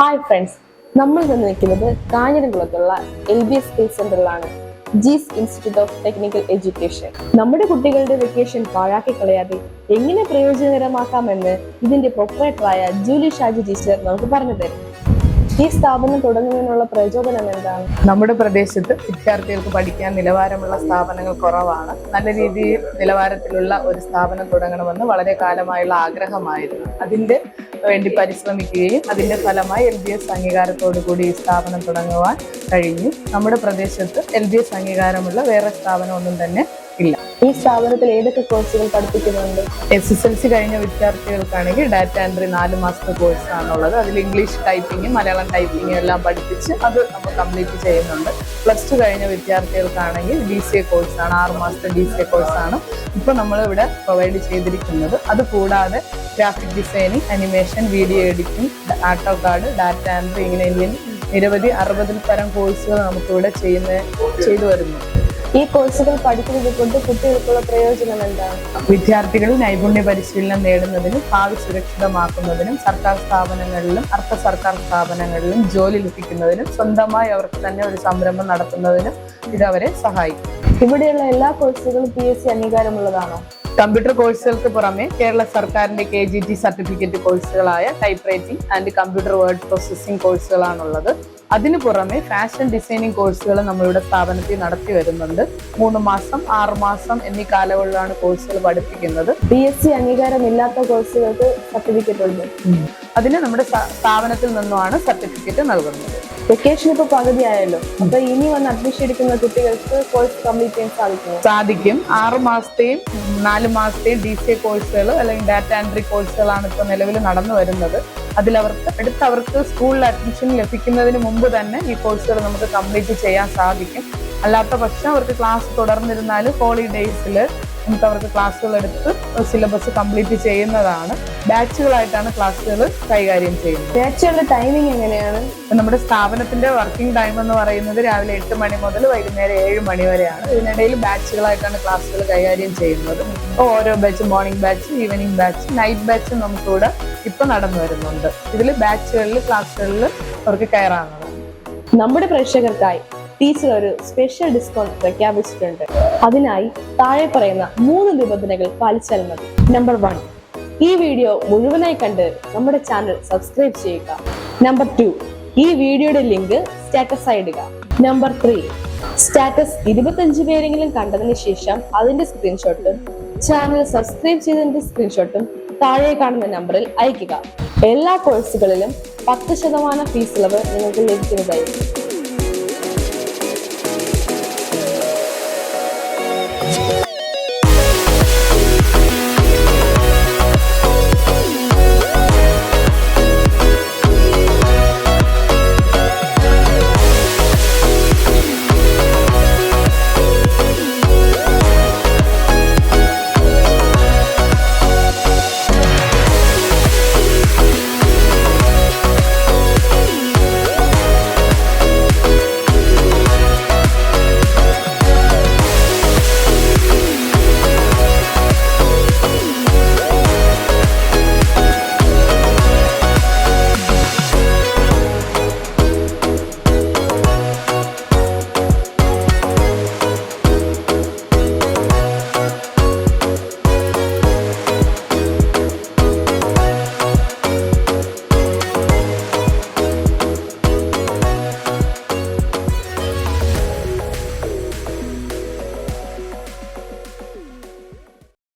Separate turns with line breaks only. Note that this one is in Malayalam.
ഹായ് ഫ്രണ്ട്സ് നമ്മൾ ഇന്ന് നിൽക്കുന്നത് കാഞ്ഞിരംകുളത്തുള്ള എൽ ബി എസ് സ്കിൽ സെന്ററിലാണ് Jees institute of technical education നമ്മുടെ കുട്ടികളുടെ വെക്കേഷൻ പാഴാക്കി കളയാതെ എങ്ങനെ പ്രയോജനകരമാക്കാമെന്ന് ഇതിന്റെ പ്രൊപ്പറേറ്ററായ ജൂലി ഷാജി ടീച്ചർ നമുക്ക് പറഞ്ഞു തരും. ഈ സ്ഥാപനം തുടങ്ങുന്നതിനുള്ള പ്രചോദനം എന്താണ്?
നമ്മുടെ പ്രദേശത്ത് വിദ്യാർത്ഥികൾക്ക് പഠിക്കാൻ നിലവാരമുള്ള സ്ഥാപനങ്ങൾ കുറവാണ്. നല്ല രീതിയിൽ നിലവാരത്തിലുള്ള ഒരു സ്ഥാപനം തുടങ്ങണമെന്ന് വളരെ കാലമായുള്ള ആഗ്രഹമായിരുന്നു. അതിന്റെ വേണ്ടി പരിശ്രമിക്കുകയും അതിന്റെ ഫലമായി എൽ ഡി എസ് അംഗീകാരത്തോടു കൂടി ഈ സ്ഥാപനം തുടങ്ങുവാൻ കഴിഞ്ഞു. നമ്മുടെ പ്രദേശത്ത് എൽ ഡി എസ് അംഗീകാരമുള്ള വേറെ സ്ഥാപനമൊന്നും തന്നെ
ഈ സ്ഥാപനത്തിൽ ഏതൊക്കെ കോഴ്സുകൾ പഠിപ്പിക്കുന്നുണ്ട്?
എസ് എസ് എൽ സി കഴിഞ്ഞ വിദ്യാർത്ഥികൾക്കാണെങ്കിൽ ഡാറ്റ എൻട്രി നാല് മാസത്തെ കോഴ്സ് ആണുള്ളത്. അതിൽ ഇംഗ്ലീഷ് ടൈപ്പിംഗ് മലയാളം ടൈപ്പിംഗ് എല്ലാം പഠിപ്പിച്ച് അത് നമ്മൾ കംപ്ലീറ്റ് ചെയ്യുന്നുണ്ട്. പ്ലസ് ടു കഴിഞ്ഞ വിദ്യാർത്ഥികൾക്കാണെങ്കിൽ ഡി സി എ കോഴ്സാണ് ആറ് മാസത്തെ ഡി സി എ ഇപ്പോൾ നമ്മൾ ഇവിടെ പ്രൊവൈഡ് ചെയ്തിരിക്കുന്നത്. അത് കൂടാതെ graphic designing animation video editing AutoCAD data entry ഇങ്ങനെ നിരവധി അറുപതിൽ പരം കോഴ്സുകൾ നമുക്കിവിടെ ചെയ്യുന്ന ചെയ്തു വരുന്നു.
ഈ കോഴ്സുകൾ പഠിക്കുന്നത് കൊണ്ട് കുട്ടികൾക്കുള്ള പ്രയോജനം എന്താണ്?
വിദ്യാർത്ഥികൾ നൈപുണ്യ പരിശീലനം നേടുന്നതിനും ഭാവി സുരക്ഷിതമാക്കുന്നതിനും സർക്കാർ സ്ഥാപനങ്ങളിലും അർദ്ധ സർക്കാർ സ്ഥാപനങ്ങളിലും ജോലി ലഭിക്കുന്നതിനും സ്വന്തമായി അവർക്ക് തന്നെ ഒരു സംരംഭം നടത്തുന്നതിനും ഇത് അവരെ സഹായിക്കും.
ഇവിടെയുള്ള എല്ലാ കോഴ്സുകളും പി എസ് സി അംഗീകാരമുള്ളതാണോ?
കമ്പ്യൂട്ടർ കോഴ്സുകൾക്ക് പുറമെ കേരള സർക്കാരിന്റെ K G T certificate കോഴ്സുകളായ type writing and computer word processing കോഴ്സുകളാണുള്ളത്. അതിനു പുറമെ ഫാഷൻ ഡിസൈനിങ് കോഴ്സുകൾ നമ്മളിവിടെ സ്ഥാപനത്തിൽ നടത്തി വരുന്നുണ്ട്. മൂന്ന് മാസം ആറ് മാസം എന്നീ കാലങ്ങളിലാണ് കോഴ്സുകൾ പഠിപ്പിക്കുന്നത്.
ബി എസ് സി അംഗീകാരമില്ലാത്ത കോഴ്സുകൾക്ക് സർട്ടിഫിക്കറ്റ് ഉണ്ട്.
അതിന് നമ്മുടെ സ്ഥാ- സ്ഥാപനത്തിൽ നിന്നുമാണ് സർട്ടിഫിക്കറ്റ് നൽകുന്നത്.
വെക്കേഷൻ ഇപ്പൊ പകുതിയായല്ലോ അപ്പൊ ഇനി വന്ന് അഡ്മിഷൻ എടുക്കുന്ന കുട്ടികൾക്ക് കോഴ്സ് കംപ്ലീറ്റ് ചെയ്യാൻ സാധിക്കും
സാധിക്കും. ആറ് മാസത്തെയും നാല് മാസത്തെയും ഡി സി എ കോഴ്സുകൾ അല്ലെങ്കിൽ ഡാറ്റ എൻട്രി കോഴ്സുകളാണ് ഇപ്പോൾ നിലവിൽ നടന്നു വരുന്നത്. അതിൽ അവർക്ക് അടുത്ത് അവർക്ക് സ്കൂളിൽ അഡ്മിഷൻ ലഭിക്കുന്നതിന് മുമ്പ് തന്നെ ഈ കോഴ്സുകൾ നമുക്ക് കംപ്ലീറ്റ് ചെയ്യാൻ സാധിക്കും. അല്ലാത്ത പക്ഷം അവർക്ക് ക്ലാസ് തുടർന്നിരുന്നാൽ ഹോളിഡേയ്സിൽ നമുക്ക് അവർക്ക് ക്ലാസ്സുകൾ എടുത്ത് സിലബസ് കംപ്ലീറ്റ് ചെയ്യുന്നതാണ്. ബാച്ചുകളായിട്ടാണ് ക്ലാസ്സുകൾ കൈകാര്യം ചെയ്യുന്നത്.
ബാച്ചുകളുടെ ടൈമിംഗ് എങ്ങനെയാണ്?
നമ്മുടെ സ്ഥാപനത്തിന്റെ വർക്കിംഗ് ടൈം എന്ന് പറയുന്നത് രാവിലെ എട്ട് മണി മുതൽ വൈകുന്നേരം ഏഴ് മണി വരെയാണ്. ഇതിനിടയിൽ ബാച്ചുകളായിട്ടാണ് ക്ലാസ്സുകൾ കൈകാര്യം ചെയ്യുന്നത്. ഓരോ batch morning batch evening batch night batch നമുക്കിവിടെ ഇപ്പൊ നടന്നു വരുന്നുണ്ട്. ഇതിൽ ബാച്ചുകളിൽ ക്ലാസ്സുകളിൽ അവർക്ക് കയറാവുന്നതാണ്
നമ്മുടെ പ്രേക്ഷകർക്കായി ടീച്ചർ ഒരു സ്പെഷ്യൽ ഡിസ്കൗണ്ട് പ്രഖ്യാപിച്ചിട്ടുണ്ട്. അതിനായി താഴെ പറയുന്ന മൂന്ന് നിബന്ധനകൾ പാലിച്ചാൽ മതി. നമ്പർ വൺ ഈ വീഡിയോ മുഴുവനായി കണ്ട് നമ്മുടെ ചാനൽ സബ്സ്ക്രൈബ് ചെയ്യുക. നമ്പർ ടു ഈ വീഡിയോയുടെ ലിങ്ക് സ്റ്റാറ്റസ് ആയിടുക നമ്പർ ത്രീ സ്റ്റാറ്റസ് ഇരുപത്തഞ്ച് പേരെങ്കിലും കണ്ടതിന് ശേഷം അതിന്റെ സ്ക്രീൻഷോട്ടും ചാനൽ സബ്സ്ക്രൈബ് ചെയ്തതിന്റെ സ്ക്രീൻഷോട്ടും താഴെ കാണുന്ന നമ്പറിൽ അയക്കുക എല്ലാ കോഴ്സുകളിലും പത്ത് ശതമാനം ഫീസ് ഇളവ് നിങ്ങൾക്ക് ലഭിക്കുന്നതായിരിക്കും.